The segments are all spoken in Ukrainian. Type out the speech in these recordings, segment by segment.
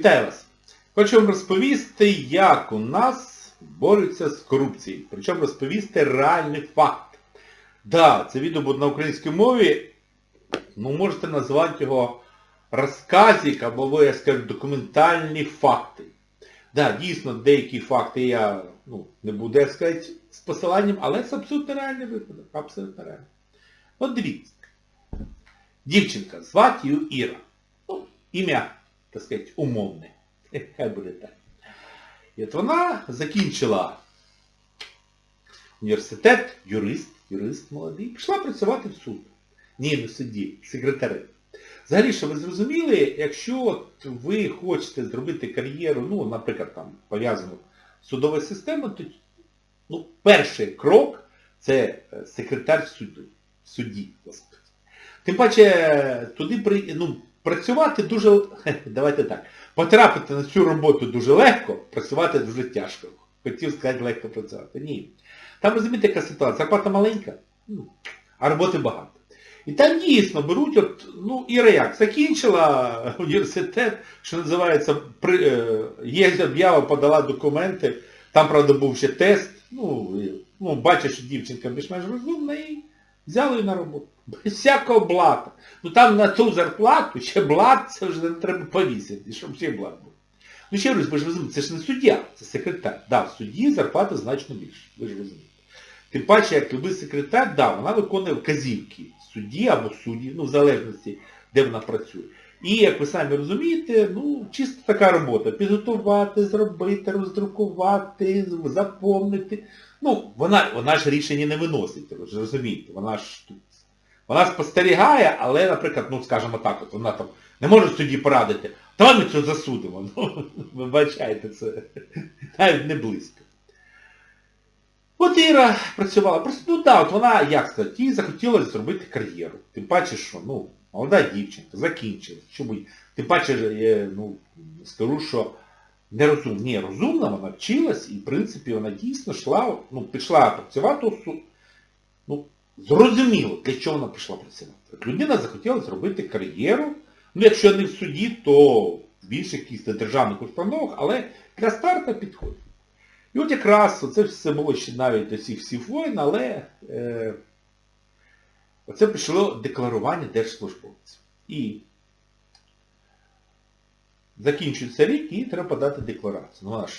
Вітаю вас! Хочу вам розповісти, як у нас борються з корупцією. Причому розповісти реальний факт. Да, це відео буде на українській мові, ну можете назвати його розказик, або я скажу, документальні факти. Да, дійсно, деякі факти я ну, не буду сказати з посиланням, але це абсолютно реальний випадок. Абсолютно реальний. От дивіться. Дівчинка, звати її Іра. Ну, ім'я, так сказати, умовне. Хай буде так. І от вона закінчила університет, юрист, юрист молодий, пішла працювати в суд. Ні, не в суді, секретарем. Взагалі, що ви зрозуміли, якщо от ви хочете зробити кар'єру, ну, наприклад, там, пов'язану з судовою системою, то ну, перший крок це е, секретар суду, судді. Тим паче, туди при, ну, працювати дуже, давайте так, потрапити на цю роботу дуже легко, працювати дуже тяжко. Хотів сказати легко працювати. Ні. Там розумієте, яка ситуація, зарплата маленька, ну, а роботи багато. І там дійсно беруть, от, ну, Іра як, закінчила університет, що називається, при, е, є об'ява, подала документи, там, правда, був ще тест, ну, ну бачиш, що дівчинка більш-менш розумна і взяли на роботу. Без всякого блата. Ну там на ту зарплату ще блат, це вже треба повісити, щоб ще блат був. Ну ще раз, ви ж розумієте, це ж не суддя, це секретар. Да, в судді зарплата значно більше, ви ж розумієте. Тим паче, як любий секретар, да, вона виконує вказівки судді або судді, ну в залежності, де вона працює. І, як ви самі розумієте, ну, чисто така робота. Підготувати, зробити, роздрукувати, заповнити. Ну, вона, вона ж рішення не виносить, ви ж розумієте. Вона ж тут. Вона спостерігає, але, наприклад, ну, скажімо так, от вона там не може судді порадити, давай ми це засудимо. Ну, ви бачаєте, це навіть не близько. От Іра працювала. Просто, ну так, от вона, як сказати, їй захотілося зробити кар'єру. Тим паче, що, ну, молода дівчинка, закінчила. Що будь... Тим паче, я, ну, скажу, що не розумна. Ні, розумна, вона вчилась і, в принципі, вона дійсно йшла, ну, пішла працювати. Ну, зрозуміло, для чого вона пішла працювати. Людина захотіла зробити кар'єру, ну, якщо не в суді, то в більших якихось державних установах, але для старта підходить. І от якраз це все було ще навіть до цих всіх воїн, але е, оце пішло декларування держслужбовців. І закінчується рік і треба подати декларацію. Ну вона ж,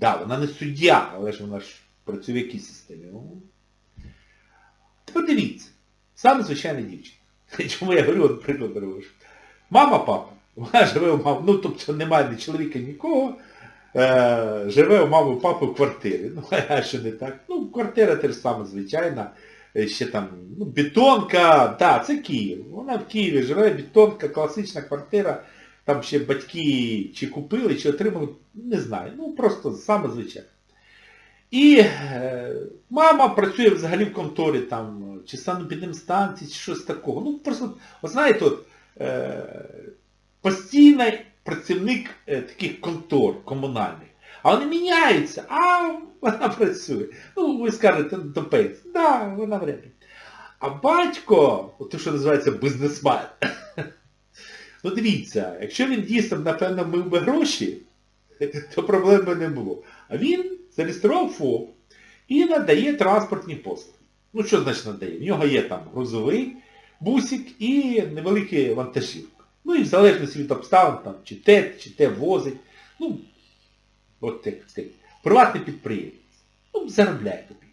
да, вона не суддя, але ж вона ж працює в якій системі. Ну, Тепер дивіться, саме звичайна дівчина. Чому я говорю, от приклад беру. Мама, папа, вона живе у маму, ну тобто немає ні чоловіка, нікого, е, живе у мами папи в квартирі. Ну, а що не так? Ну, квартира теж саме звичайна. Е, Ще там, ну, бетонка, так, це Київ. Вона в Києві живе, бетонка, класична квартира. Там ще батьки чи купили, чи отримали, не знаю. Ну, просто саме звичайно. І е, мама працює взагалі в конторі, там, чи санепідемстанції, чи щось такого. Ну, просто, от знаєте, от, е, постійний працівник е, таких контор комунальних. А вони міняються, а вона працює. Ну, ви скажете, до пенсії. Так, да, вона вряд ли. А батько, те, що називається бізнесмен, ну дивіться, якщо він дійсно, напевно, мив би гроші, то проблем би не було. А він зареєстрував ФОП і надає транспортні послуги. Ну що значить надає? В нього є там грузовий бусик і невеликий вантажівка. Ну і в залежності від обставин, там, чи те, чи те возить. Ну, от так сказати, приватний підприємець. Ну, заробляє копійку.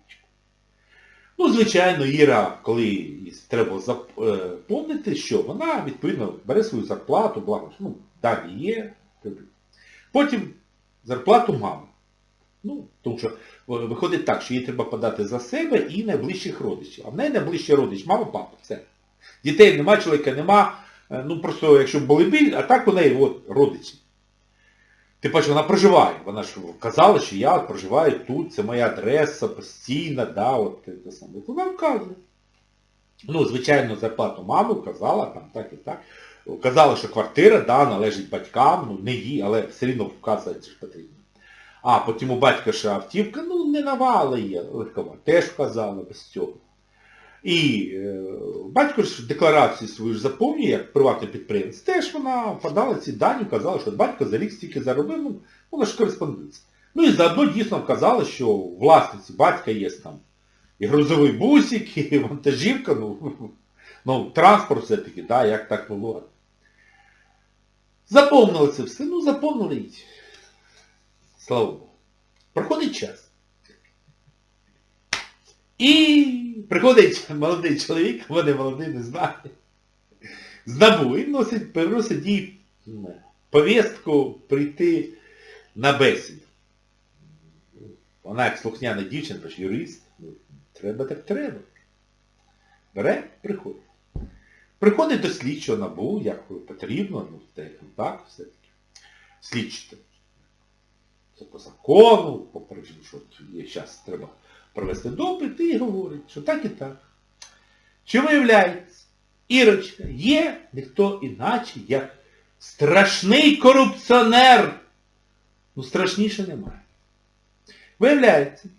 Ну, звичайно, Іра, коли їй треба запомнити, що вона, відповідно, бере свою зарплату, благо, ну, далі є. Потім зарплату мами. Ну, тому що виходить так, що їй треба подати за себе і найближчих родичів. А в неї найближчий родич, мама, папа, все. Дітей нема, чоловіка нема, ну просто якщо були біль, а так у неї от, родичі. Ти бачиш, вона проживає. Вона ж казала, що я проживаю тут, це моя адреса постійна, да, от це саме. Вона вказує. Ну, звичайно, зарплату мами вказала, там так і так. Казала, що квартира, да, належить батькам, ну не їй, але все одно вказувати ж потрібно. А, потім у батька ще автівка, ну не навали є, легкова. Теж вказала без цього. І е, батько ж декларацію свою ж заповнює, як приватний підприємець, теж вона подала ці дані, казала, що батько за рік стільки заробив, ну, вона ж кореспонденція. Ну і заодно дійсно вказала, що власниці батька є там і грузовий бусик, і вантажівка, ну, ну транспорт все-таки, да, як так було. Заповнили це все, ну заповнили. Слава Богу. Проходить час. І приходить молодий чоловік, вони молодий, не знаю, з набу і носить, приносить їй м, повістку прийти на бесіду. Вона як слухняна дівчинка, юрист, ну, треба так треба. Бере, приходить. Приходить до слідчого набу, як потрібно, ну, те, так, все-таки. Слідчити. Це по закону, попереджено, що є час треба провести допит і говорить, що так і так. Чи виявляється, Ірочка є ніхто іначе, як страшний корупціонер. Ну страшніше немає. Виявляється,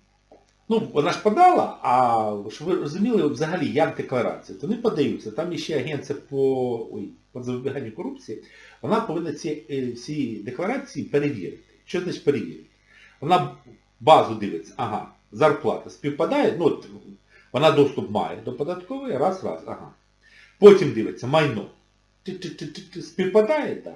ну вона ж подала, а щоб ви розуміли взагалі, як декларація, то не подаються. Там є ще агенція по, ой, по запобіганню корупції, вона повинна ці е, всі декларації перевірити. Що значить перевірити? Вона базу дивиться, ага, зарплата співпадає, ну от вона доступ має до податкової, раз, раз, ага. Потім дивиться, майно. Співпадає, так.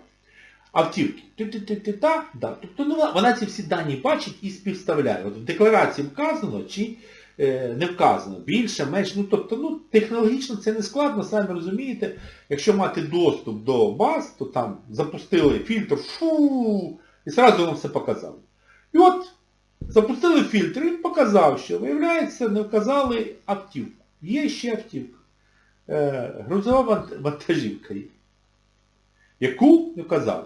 Автівки. Ти-ти-ти-ти, так, да. Тобто ну, вона- ці всі дані бачить і співставляє. От в декларації вказано чи е, не вказано. Більше, менше. Ну, тобто, ну, технологічно це не складно, самі розумієте. Якщо мати доступ до баз, то там запустили фільтр, фу, і одразу вам все показало. І от запустили фільтр, і він показав, що, виявляється, не вказали автівку. Є ще автівка. Е, грузова вантажівка є. Яку не вказали.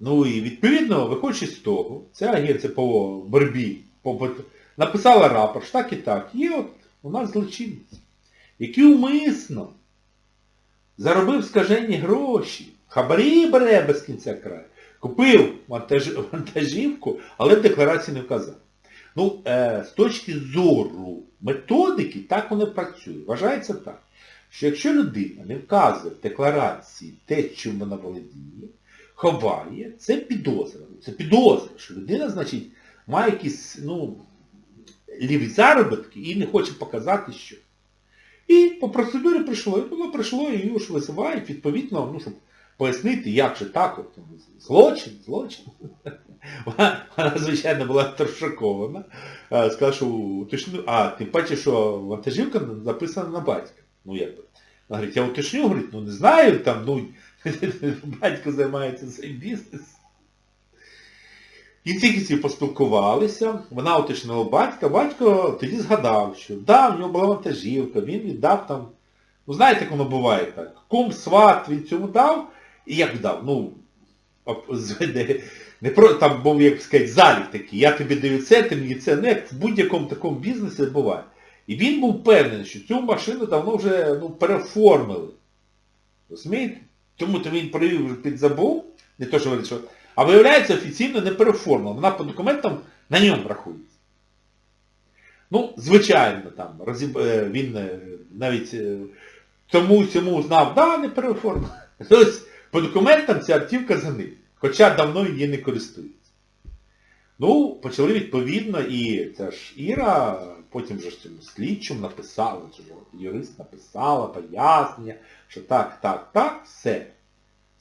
Ну і відповідно, виходячи з того, ця агенція по боротьбі по, написала рапорт, так і так. Є от у нас злочинець, який умисно заробив скажені гроші, хабарі бере без кінця краю. Купив вантаж... вантажівку, але в декларації не вказав. Ну, е, з точки зору методики, так воно працює. Вважається так, що якщо людина не вказує в декларації те, чим вона володіє, ховає, це підозра. Це підозра, що людина, значить, має якісь, ну, ліві заробітки і не хоче показати, що. І по процедурі прийшло, і воно прийшло, і його ж визивають, відповідно, ну, щоб пояснити, як же так, от, злочин, злочин. Вона, вона звичайно, була шокована. Е, Сказала, що уточню, а тим паче, що вантажівка записана на батька. Ну як би. Вона говорить, я уточню, говорить, ну не знаю, там, ну, батько займається цим бізнесом. І ці поспілкувалися, вона уточнила батька, батько тоді згадав, що да, в нього була вантажівка, він віддав там, ну знаєте, як воно буває так, кум сват він цьому дав, і як дав, ну, не, про, там був, як сказати, залік такий, я тобі даю це, ти мені це, не, як в будь-якому такому бізнесі буває. І він був впевнений, що цю машину давно вже ну, переформили. Розумієте? Тому то він провів вже підзабув, не то, що говорить, що... А виявляється, офіційно не переформила. Вона по документам на ньому рахується. Ну, звичайно, там, розіб... е, він е, навіть е, тому цьому знав, да, не переформила. По документам ця автівка за ним. Хоча давно її не користується. Ну, почали відповідно, і ця ж Іра, потім вже ж цьому слідчому написала, чи юрист написала пояснення, що так, так, так, все.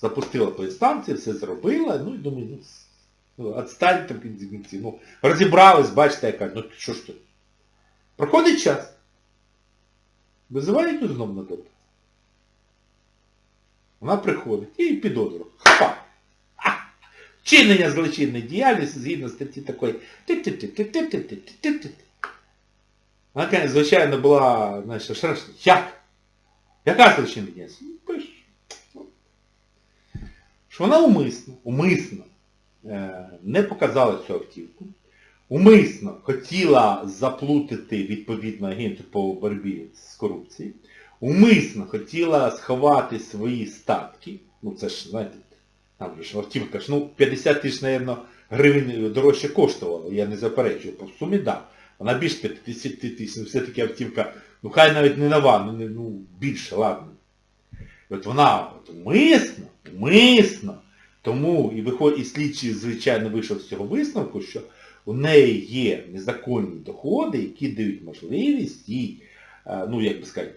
Запустила по інстанції, все зробила, ну і думаю, ну, ну відстаньте в кінці. Ну, розібрались, бачите, яка, ну що ж тут. Проходить час. Визивають знову на допит. Вона приходить і підозру. Хапа! Вчинення злочинної діяльності згідно статті такої. Вона, звичайно, була, знаєш, як? Яка злочинна діяльність? Ну, пиш. Що вона умисно, умисно е, не показала цю автівку, умисно хотіла заплутати відповідно агенту по боротьбі з корупцією умисно хотіла сховати свої статки, ну це ж, знаєте, там ж автівка ж, ну 50 тисяч, мабуть, гривень дорожче коштувало, я не заперечую, по сумі дав. Вона більш 50 тисяч, ну все-таки автівка, ну хай навіть не нова, ну, ну більше, ладно. От вона от, умисно, умисно, тому і виходить, і слідчий, звичайно, вийшов з цього висновку, що у неї є незаконні доходи, які дають можливість їй, е, ну як би сказати,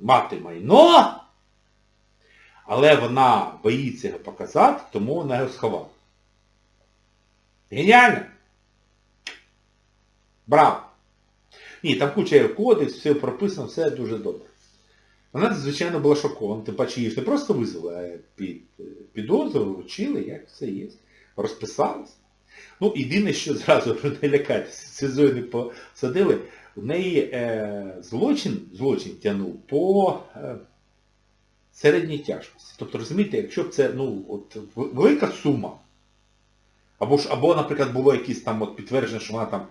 мати майно, але вона боїться його показати, тому вона його сховала. Геніально! Браво! Ні, там куча є все прописано, все дуже добре. Вона, звичайно, була шокована, тим паче її ж не просто визвали, а під е, підозру вручили, як все є. Розписалась. Ну, єдине, що зразу не лякайтеся, не посадили, в неї е, злочин, злочин тягнув по е, середній тяжкості. Тобто, розумієте, якщо б це ну, от, велика сума, або, ж, або, наприклад, було якісь там от підтвердження, що вона там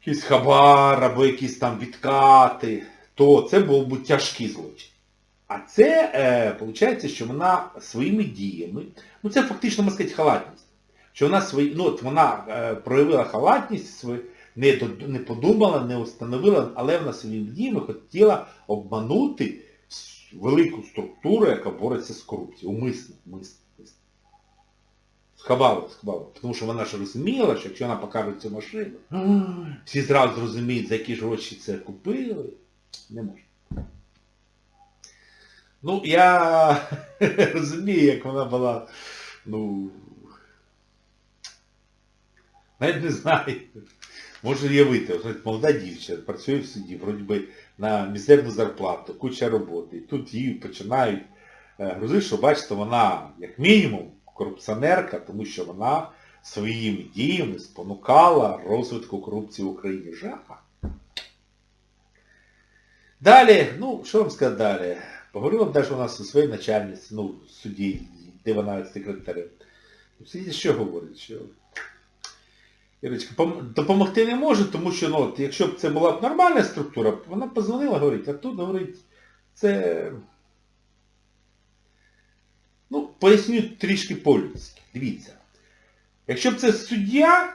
якийсь хабар, або якісь там відкати, то це був би тяжкий злочин. А це, е, виходить, що вона своїми діями, ну це фактично, можна сказати, халатність. Що вона свої, ну от вона е, проявила халатність, свої, не, не подумала, не установила, але вона своїми діями хотіла обманути велику структуру, яка бореться з корупцією. Умисно, умисно. умисно. Сховала, сховала. Тому що вона ж розуміла, що якщо вона покаже цю машину, всі зразу зрозуміють, за які ж гроші це купили. Не можна. Ну, я розумію, як вона була, ну, навіть не знаю. Можу уявити, от молода дівчина, працює в суді, вроді би на мізерну зарплату, куча роботи. І тут її починають е, грузити, що бачите, вона, як мінімум, корупціонерка, тому що вона своїми діями спонукала розвитку корупції в Україні. Жаха. Далі, ну, що вам сказати далі? Поговорила б навіть у нас у своїй начальниці, ну, в суді, де вона секретарем. В що говорить? Що Ірочка, допомогти не може, тому що, ну, от, якщо б це була б нормальна структура, вона б позвонила, говорить, а тут, говорить, це... Ну, поясню трішки по-людськи. Дивіться. Якщо б це суддя,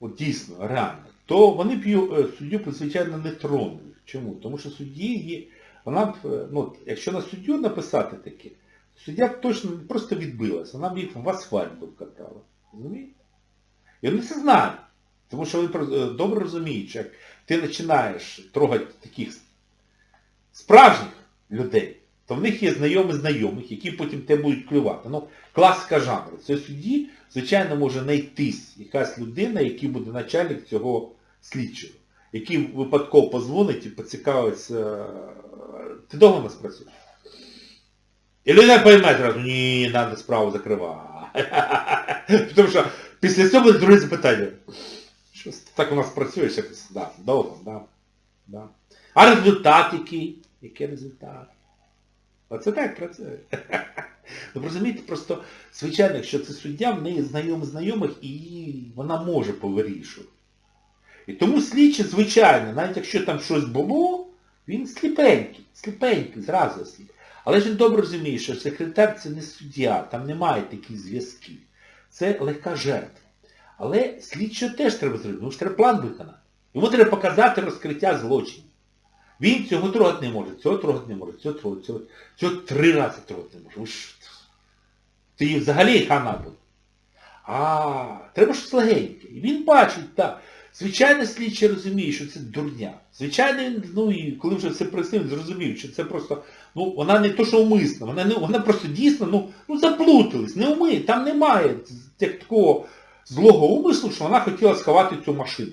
от дійсно, реально, то вони б е, суддю, звичайно, не тронули. Чому? Тому що судді є, вона б, е, ну, якщо на суддю написати таке, суддя б точно просто відбилася, вона б їх в асфальт би вкатала. Розумієте? І вони це знають. Тому що вони е, добре розуміють, що як ти починаєш трогати таких справжніх людей, то в них є знайомі знайомих, які потім тебе будуть клювати. Ну, класика жанру. Це судді, звичайно, може знайтись якась людина, який буде начальник цього слідчого, який випадково позвонить і поцікавиться, е, ти довго нас працюєш? І людина пойме зразу, ні, треба справу закривати. Тому що після цього буде друге запитання. Що так у нас працюєш якось? Да, довго, да. да. А результат який? Який результат? Оце так працює. Ви розумієте, просто, звичайно, якщо це суддя, в неї знайомих знайомих і вона може повирішувати. І тому слідчий, звичайно, навіть якщо там щось було, він сліпенький, сліпенький, зразу сліп. Але ж він добре розуміє, що секретар це не суддя, там немає таких зв'язків. Це легка жертва. Але слідчого теж треба зробити, тому що треба план виконати. Йому треба показати розкриття злочинів. Він цього трогати не може, цього трогати не може, цього трогати, цього, цього три рази трогати не може. Ти взагалі хана буде. А, треба щось легеньке. І він бачить, так. Звичайно, слідчий розуміє, що це дурня. Звичайно, ну і коли вже це прояснив, зрозумів, що це просто, ну, вона не то, що умисна, вона, не, вона просто дійсно, ну, ну заплутались, не уми, там немає як такого злого умислу, що вона хотіла сховати цю машину.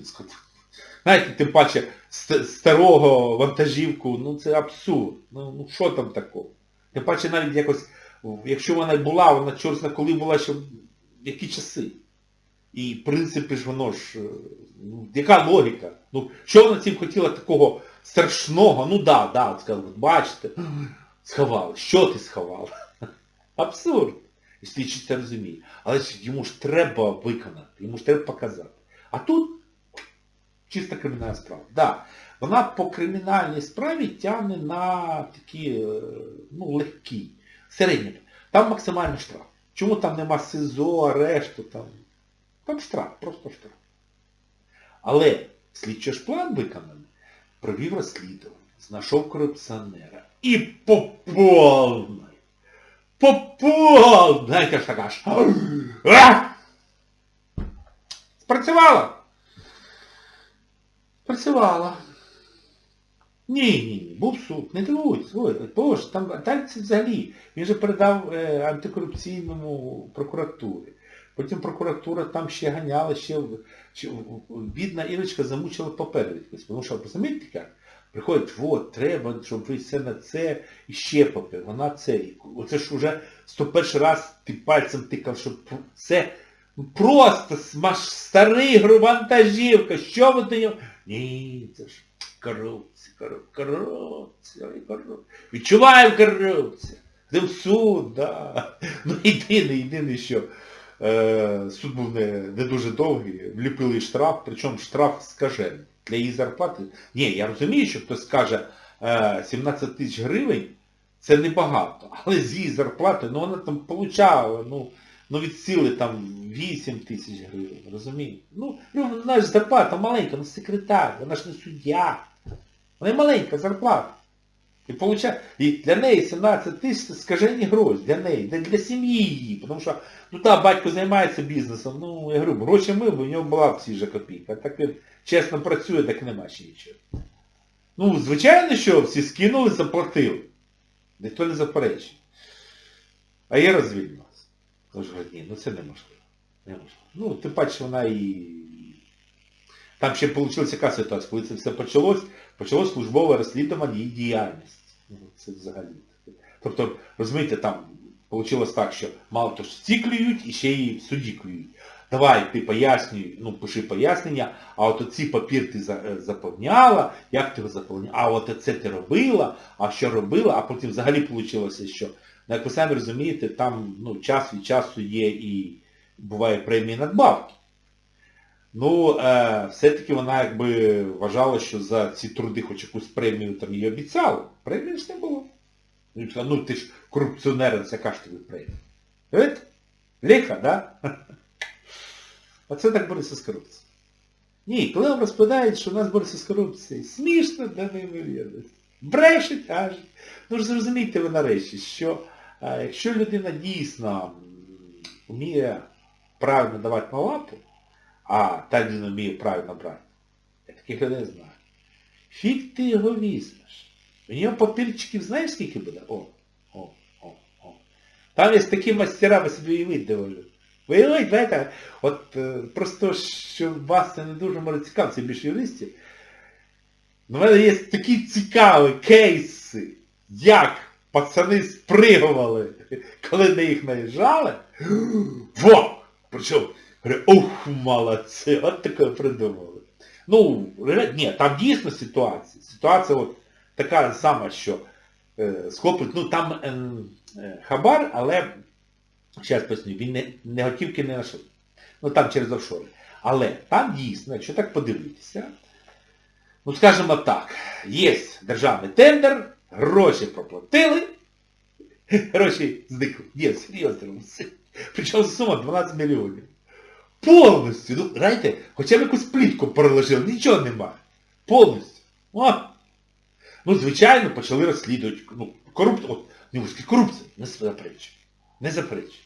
Знаєте, тим паче старого вантажівку, ну це абсурд. Ну, ну що там такого? Тим паче навіть якось, якщо вона була, вона чорт зна коли була ще в які часи. І в принципі ж воно ж, е, ну, яка логіка? Ну, що вона цим хотіла такого страшного? Ну да, да, сказали, бачите, сховали. Що ти сховала? Абсурд. І слідчий це розуміє. Але ж йому ж треба виконати, йому ж треба показати. А тут чиста кримінальна справа. Да, вона по кримінальній справі тягне на такі, е, ну, легкі, середні. Там максимальний штраф. Чому там нема СИЗО, арешту, там? Там штраф, просто штраф. Але Слідчий план виконаний. Провів розслідування, знайшов корупціонера. І по повній. По повній. Знаєте, ж така ж. А! Спрацювала? Спрацювала. Ні, ні, ні, був суд, не дивуйтесь, боже, там далі це взагалі. Він же передав е, антикорупційному прокуратурі. Потім прокуратура там ще ганяла, ще, бідна Ірочка замучила папери якось. Тому що, розумієте, як? Приходить, от, треба, щоб ви все на це, і ще папір, вона це. Оце ж уже 101 раз ти пальцем тикав, щоб це просто старий вантажівка, що ви до нього? Ні, це ж корупція, корупція, корупція, корупція. Відчуваємо корупцію. Де в суд, да. Ну єдине, єдине, що суд був не, не дуже довгий, вліпили штраф, причому штраф скажений. Для її зарплати. Ні, я розумію, що хтось скаже е, 17 тисяч гривень, це небагато. Але з її зарплати, ну вона там получала, ну, ну від сили там 8 тисяч гривень, розумієте? Ну, ну, вона ж зарплата маленька, ну секретар, вона ж не суддя. Вона маленька зарплата. І получає, і для неї 17 тисяч скажені гроші, для неї, для, для сім'ї її. Тому що, ну так, батько займається бізнесом, ну, я говорю, гроші ми, бо в нього була всі же копійка. Так він чесно працює, так нема ще нічого. Ну, звичайно, що всі скинули, заплатили. Ніхто не заперечує. А я розвільнилася. Тож ні, ну це неможливо. неможливо. Ну, тим паче вона і... Там ще вийшла яка ситуація, коли це все почалось, почалось службове розслідування її діяльності. Ну, це взагалі. Тобто, розумієте, там вийшло так, що мало то що ці клюють і ще й в суді клюють. Давай, ти пояснюй, ну пиши пояснення, а от оці папір ти е, заповняла, як ти його заповняла, а от це ти робила, а що робила, а потім взагалі вийшло, що, ну, як ви самі розумієте, там ну, час від часу є і буває премії надбавки. Ну, е, все-таки вона якби вважала, що за ці труди хоч якусь премію там їй обіцяли. Премії не було. Ну, сказала, ну ти ж корупціонер, це яка ж тобі премія. Видите? Ліха, да? Оце так бореться з корупцією. Ні, коли вам розповідають, що у нас бореться з корупцією, смішно до неймовірності. Брешуть, кажуть. Ну ж зрозумійте ви нарешті, що е, якщо людина дійсно вміє правильно давати на лапу, а та людина вміє правильно брати, я таких людей знаю. Фіг ти його візьмеш. У нього папірчиків знаєш скільки буде? О, о, о, о. Там є такі мастера, ви собі уявіть доволі. Виявить, знаєте, от е, просто, що вас це не дуже може цікаво, це більше юристів. У мене є такі цікаві кейси, як пацани спригували, коли на їх наїжджали. Во! Причому, говорю, ух, молодці, от таке придумали. Ну, ні, там дійсно ситуація. Ситуація от така сама, що е, схопить, ну там е, е, хабар, але, зараз поясню, він не, не готівки не знайшов. Ну там через офшори. Але там дійсно, якщо так подивитися, ну скажімо так, є державний тендер, гроші проплатили, гроші зникли. Є, серйозно. Причому сума 12 мільйонів. Повністю. Ну, знаєте, хоча б якусь плітку переложили, нічого немає. Повністю. О. Ну, звичайно, почали розслідувати. Ну, корупція, от, корупція, не заперечую. Не заперечую.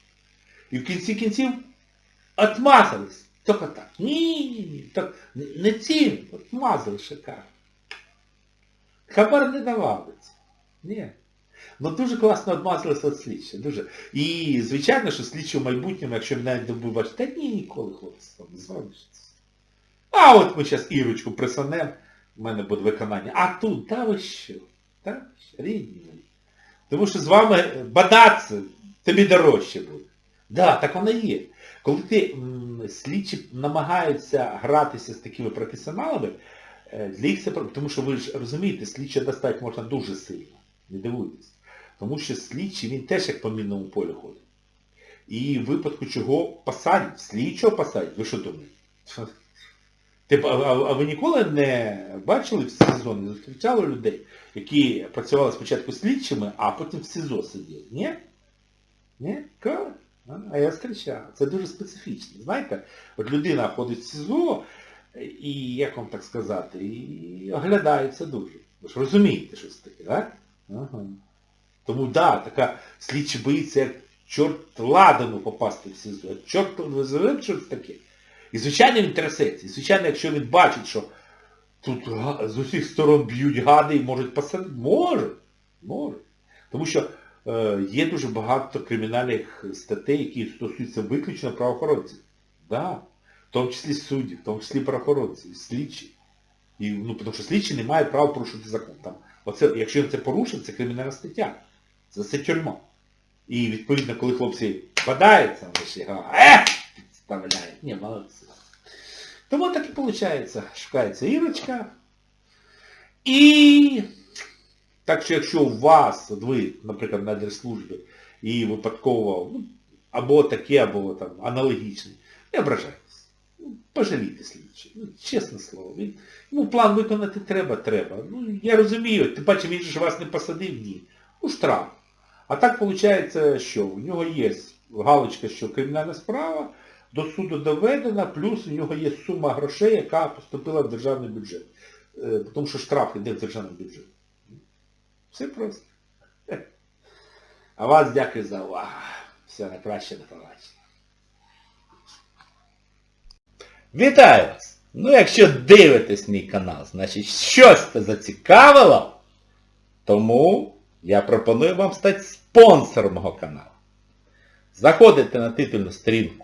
І в кінці кінців отмазались. Тільки так. Ні, ні, ні. Так, не, цим, отмазали шикарно. Хабар не давали. Ні. Ну дуже класно відмазалися від слідчі. Дуже. І звичайно, що слідчі в майбутньому, якщо навіть не бачити, та ні, ніколи, хлопці, там не залишиться. А от ми зараз Ірочку присанемо, в мене буде виконання. А тут, та ви що? Та ви що? рідні мої. Тому що з вами бадатися тобі дорожче буде. Да, так воно є. Коли ти слідчі намагаються гратися з такими професіоналами, е, для їх це тому що ви ж розумієте, слідчі достати можна дуже сильно. Не дивуйтесь. Тому що слідчий, він теж як по мінному полю ходить. І в випадку чого посадять, слідчого посадять, ви що думаєте? Типу, а, ви ніколи не бачили в СІЗО, не зустрічали людей, які працювали спочатку слідчими, а потім в СІЗО сиділи? Ні? Ні? Коли? А, я зустрічав. Це дуже специфічно. Знаєте, от людина ходить в СІЗО, і, як вам так сказати, і оглядаються дуже. Ви ж розумієте, що це таке, так? Ага. Тому да, така слідчі боїться, як чорт ладану попасти в СІЗО. Чорт визове, що це таке. І звичайно він трясеться. І звичайно, якщо він бачить, що тут з усіх сторон б'ють гади і можуть посадити, може. Може. Тому що е, є дуже багато кримінальних статей, які стосуються виключно правоохоронців. Да. В тому числі суддів, в тому числі правоохоронців, слідчі. І, ну, тому що слідчі не мають права порушити закон. Там, оце, якщо він це порушив, це кримінальна стаття. Це, це тюрма. І відповідно, коли хлопці впадаються, вони ще його е! підставляють. Ні, молодці. Тому так і виходить. Шукається Ірочка. І так що якщо у вас, ви, наприклад, на держслужбі, і випадково, ну, або таке, або там аналогічне, не ображайтесь. Ну, Пожалійте слідчі. Ну, чесне слово. Він, йому план виконати треба, треба. Ну, я розумію, тим паче він же вас не посадив, ні. Ну, штраф. А так виходить, що у нього є галочка, що кримінальна справа, до суду доведена, плюс у нього є сума грошей, яка поступила в державний бюджет. Е, Тому що штраф йде в державний бюджет. Все просто. А вас дякую за увагу. Все найкраще до побачення. Вітаю вас! Ну, якщо дивитесь мій канал, значить щось це зацікавило, тому я пропоную вам стати спонсором мого каналу. Заходите на титульну сторінку